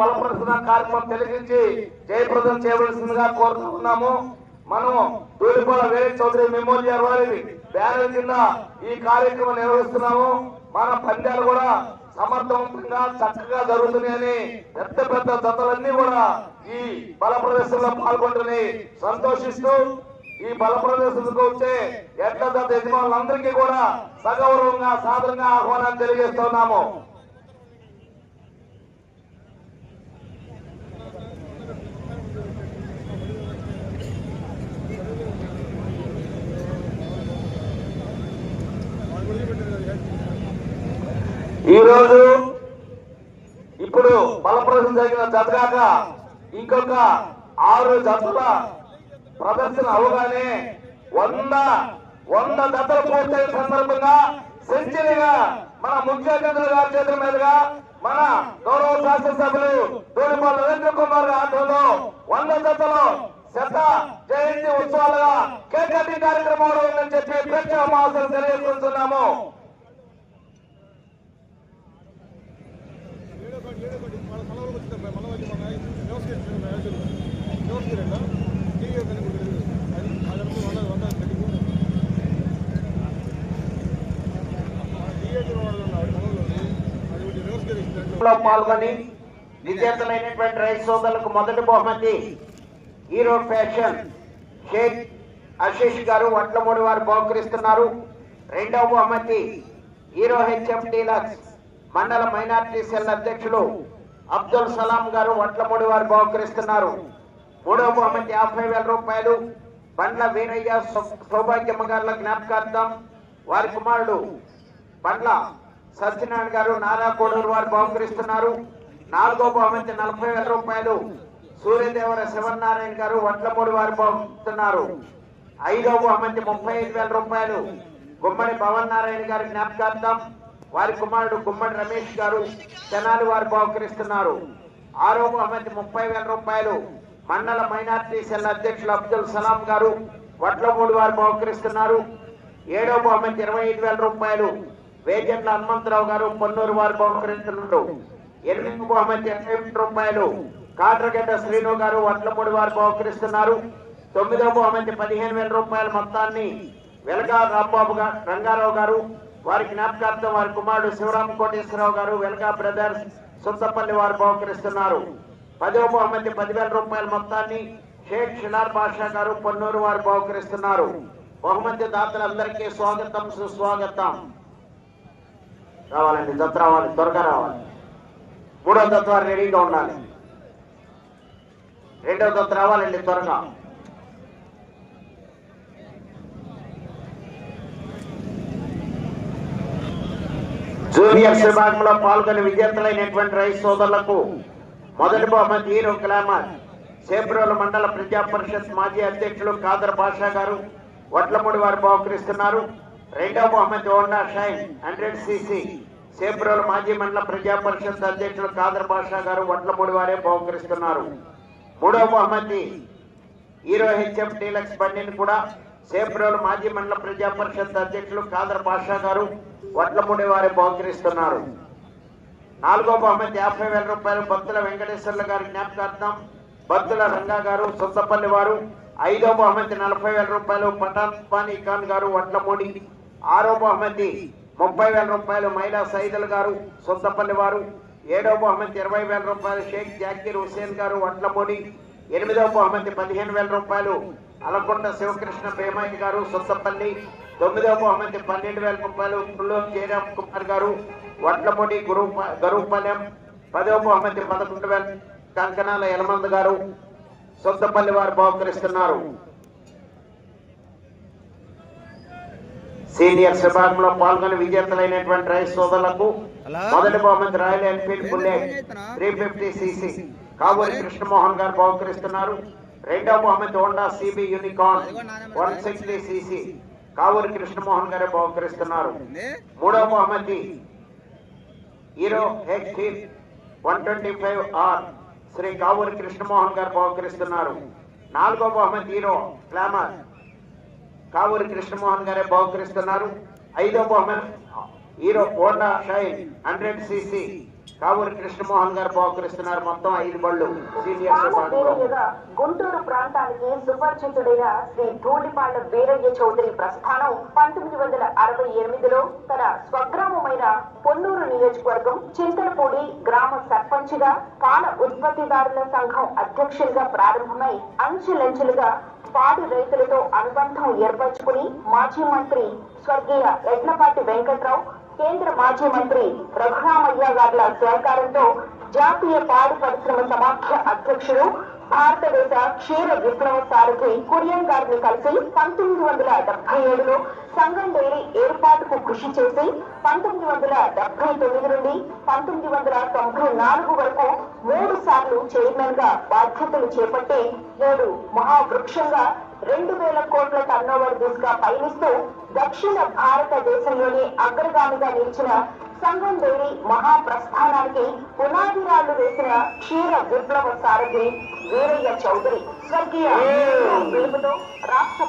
బలపరుస్తున్న కార్యక్రమం తెలిగించి జయప్రదం చేయవలసిందిగా కోరుతున్నాము మనం దూరిపాల వేరే చౌదరి మెమోరియల్ వారి బ్యానర్ కింద ఈ కార్యక్రమం నిర్వహిస్తున్నాము. మన పంద్యాలు కూడా సమర్థవంతంగా చక్కగా జరుగుతున్నాయని పెద్ద పెద్ద దత్తలన్నీ కూడా ఈ బల ప్రదర్శనలో పాల్గొంటున్నాయి సంతోషిస్తూ ఈ బల ప్రదర్శనకు వచ్చే ఎట్ల దత్త యజమానులందరికీ కూడా సగౌరవంగా సాధారణంగా ఆహ్వానం తెలియజేస్తున్నాము. ఈ రోజు ఇప్పుడు బలప్రదం జరిగిన జతగాక ఇంకొక ఆరు జతల ప్రదర్శన అవగానే వంద వంద జతలు పూర్తయిన సందర్భంగా సెంచరీగా మన ముఖ్య అతిథులు గారి చేతుల మీదుగా మన గౌరవ శాసనసభ్యులు దూరిపాల్ నరేంద్ర కుమార్ గారి ఆధ్వర్యంలో వంద జతలు శత జయంతి ఉత్సవాలుగా కేక్ కార్యక్రమాలు కార్యక్రమం ఉందని చెప్పి ప్రత్యేక మహాశలు తెలియజేస్తున్నాము పాల్గొని విజేతలైనటువంటి రైతు సోదరులకు మొదటి బహుమతి హీరో ఫ్యాషన్ షేక్ అశీష్ గారు వడ్లమూడి వారు బహుకరిస్తున్నారు. రెండవ బహుమతి హీరో హెచ్ఎం డీలక్స్ మండల మైనార్టీ సెల్ అధ్యక్షులు అబ్దుల్ సలాం గారు వడ్లమూడి వారు బహుకరిస్తున్నారు. మూడవ బహుమతి యాభై వేల రూపాయలు బండ్ల వీరయ్య సౌభాగ్యమ్మ గారుల జ్ఞాపకార్థం వారి కుమారుడు బండ్ల సత్యనారాయణ గారు నారా కోడూరు వారు బహుకరిస్తున్నారు. నాలుగో బహుమతి నలభై వేల రూపాయలు సూర్యదేవర శివనారాయణ గారు వడ్లమూడి వారు బహుకరిస్తున్నారు. ఐదో బహుమతి ముప్పై ఐదు వేల రూపాయలు గుమ్మడి పవన్ నారాయణ గారి జ్ఞాపకార్థం వారి కుమారుడు గుమ్మడి రమేష్ గారు తెనాలి వారు బహుకరిస్తున్నారు. ఆరో బహుమతి ముప్పై వేల రూపాయలు మండల మైనార్టీ సెల్ అధ్యక్షులు అబ్దుల్ సలాం గారు వడ్లమూడి వారు బహుకరిస్తున్నారు. ఏడో బహుమతి ఇరవై ఐదు వేల రూపాయలు వేజెంట్ల హనుమంతరావు గారు పొన్నూరు వారు బహుకరిస్తున్నారు ఎనిమిది బహుమతి ఎనభై ఒకటి రూపాయలు కాట్రగడ్డ శ్రీను గారు వడ్లమూడి వారు బహుకరిస్తున్నారు. తొమ్మిదో బహుమతి పదిహేను వేల రూపాయల మొత్తాన్ని వెలగా రాంబాబు గారు రంగారావు గారు వారి జ్ఞాపకార్థం వారి కుమారుడు శివరామ్ కోటేశ్వరరావు గారు వెల్గా బ్రదర్స్ సుందపల్లి వారు బహుకరిస్తున్నారు. పదవ బహుమతి పదివేల రూపాయల మొత్తాన్ని షేక్ షిలార్ బాషా గారు పొన్నూరు వారు బహుకరిస్తున్నారు. బహుమతి దాతలందరికీ స్వాగతం సుస్వాగతం. రావాలండి దత్త రావాలి త్వరగా రావాలి. మూడో దత్త రెడీగా ఉండాలి. రెండో దత్త రావాలండి త్వరగా. జూనియర్స్ విభాగంలో పాల్గొని విజేతలైనటువంటి రైతు సోదరులకు మొదటి బహుమతి హీరో గ్లామర్. సేబ్రోలు మండల ప్రజా పరిషత్ మాజీ అధ్యక్షులు కాదర్ బాషా గారు వడ్లమూడి వారు బహుకరిస్తున్నారు. రెండవ బహుమతి Honda Shine hundred CC. Sebrolu మాజీ మండల ప్రజా పరిషత్ అధ్యక్షులు కాదర్ బాషా గారు వడ్లమూడి వారే బహుకరిస్తున్నారు. మూడవ బహుమతి హీరో హెచ్ఎఫ్ డీలక్స్ బండిని కూడా సేప్రోలు మాజీ మండల ప్రజా పరిషత్ అధ్యక్షులు కాదర్ బాషా గారు వడ్లమూడి వారి బహుకరిస్తున్నారు. నాలుగో బహుమతి యాభై వేల రూపాయలు భక్తుల వెంకటేశ్వర్ల గారి జ్ఞాపకార్థం భక్తుల రంగా గారు సొంతపల్లి వారు. ఐదో బహుమతి నలభై వేల రూపాయలు పఠాన్ ఖాన్ గారు వడ్లమూడి ఆరో బహుమతి ముప్పై వేల రూపాయలు మహిళా సైదుల్ గారు సొంతపల్లి వారు. ఏడో బహుమతి ఇరవై వేల రూపాయలు షేక్ జాకీర్ హుసేన్ గారు వడ్లమూడి ఎనిమిదో బహుమతి పదిహేను వేల రూపాయలు అలకొండ శివకృష్ణ పేమాయి గారు సొంతపల్లి తొమ్మిదో బహుమతి పన్నెండు వేల రూపాయలు పుల్లో జయరామ్ కుమార్ గారు వడ్లమూడి గురు గరుపాలెం పదో బహుమతి పదకొండు వేల కంకణాల యలమంద గారు సొంతపల్లి వారు బహుకరిస్తున్నారు. సీనియర్స్ విభాగంలో పాల్గొని విజేతలైనటువంటి రైతు సోదరులకు మొదటి బహుమతి Royal Enfield Bullet three fifty CC. Kaboli Krishnamohan garu బహుకరిస్తున్నారు. రెండవ బహుమతి Honda CB Unicorn one sixty CC Kavuri Krishnamohan garu బహుకరిస్తున్నారు. మూడవ బహుమతి Hero హెచ్టీన్ one twenty five R Shri Kavuri Krishnamohan garu బహుకరిస్తున్నారు. నాలుగో బహుమతి హీరో గ్లామర్. కావూరి కృష్ణమోహన్ గారే బహుకరిస్తున్నారు. ఐదో బహుమతి Hero Honda Shine hundred CC Kavuri Krishnamohan garu బహుకరిస్తున్నారు మొత్తం ఐదు బళ్ళు గుంటూరు ప్రాంతానికి సుపరిచితుడైన శ్రీ ధూళిపాళ్ళ వీరయ్య చౌదరి ప్రస్థానం పంతొమ్మిది వందల అరవై ఎనిమిదిలో తన స్వగ్రామమైన పొన్నూరు నియోజకవర్గం చింతలపూడి గ్రామ సర్పంచ్గా పాల ఉత్పత్తిదారుల సంఘం అధ్యక్షులుగా ప్రారంభమై అంచెలంచెలుగా పాడి రైతులతో అనుబంధం ఏర్పరచుకుని మాజీ మంత్రి స్వర్గీయ ఎడ్లపాటి వెంకట్రావు కేంద్ర మాజీ మంత్రి రఘురామయ్య గార్ల సహకారంతో జాతీయ పాడి పరిశ్రమ సమాఖ్య అధ్యక్షుడు భారతదేశ క్షీర విప్లవ సారథి కురియన్ గారిని కలిసి పంతొమ్మిది వందల డెబ్బై ఏడులో సంఘం డైరీ ఏర్పాటుకు కృషి చేసి పంతొమ్మిది వందల డెబ్బై తొమ్మిది నుండి పంతొమ్మిది వందల తొంభై నాలుగు వరకు మూడు సార్లు చైర్మన్గా బాధ్యతలు చేపట్టి నేడు మహావృక్షంగా రెండు వేల కోట్ల టర్నోవర్ దిశగా పయనిస్తూ దక్షిణ భారతదేశంలోనే అగ్రగామిగా నిలిచిన సంఘం డైరీ మహాప్రస్థానానికి పునాది రాళ్ళు వేసిన క్షీర విప్లవ సారథి వీరయ్య చౌదరి. స్వర్గీయ రాష్ట్ర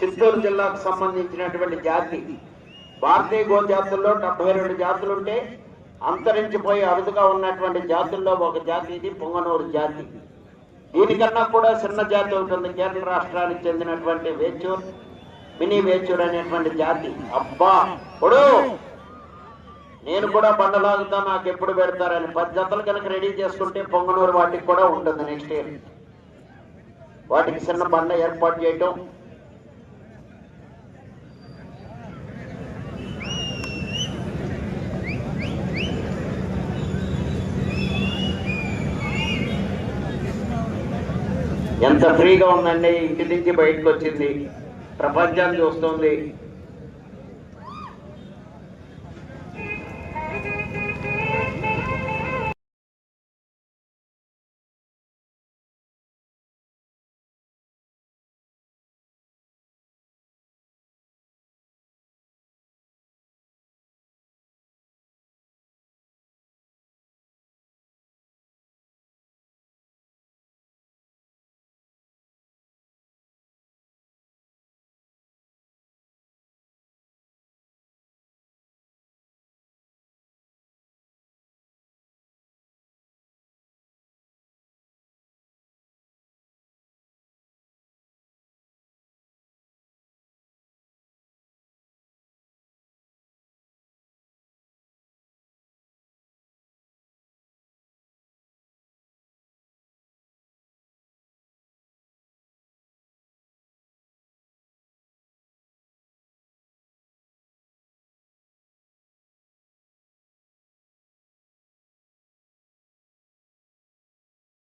చిత్తూరు జిల్లాకు సంబంధించినటువంటి జాతి. భారతీయ గో జాతుల్లో డెబ్బై రెండు జాతులుంటే అంతరించిపోయి అరుదుగా ఉన్నటువంటి జాతుల్లో ఒక జాతి ఇది పొంగనూరు జాతి. దీనికన్నా కూడా చిన్న జాతి ఉంటుంది. కేరళ రాష్ట్రానికి చెందినటువంటి వేచూర్ మినీ వేచూర్ అనేటువంటి జాతి. అబ్బా! ఇప్పుడు నేను కూడా బండలాగుతా నాకు ఎప్పుడు పెడతారని. పది జతలు కనుక రెడీ చేసుకుంటే పొంగనూరు వాటికి కూడా ఉంటుంది నెక్స్ట్ ఇయర్. వాటికి చిన్న బండ ఏర్పాటు చేయటం. ఎంత ఫ్రీగా ఉందండి? ఇంటి నుంచి బయటకు వచ్చింది ప్రపంచాన్ని చూస్తుంది.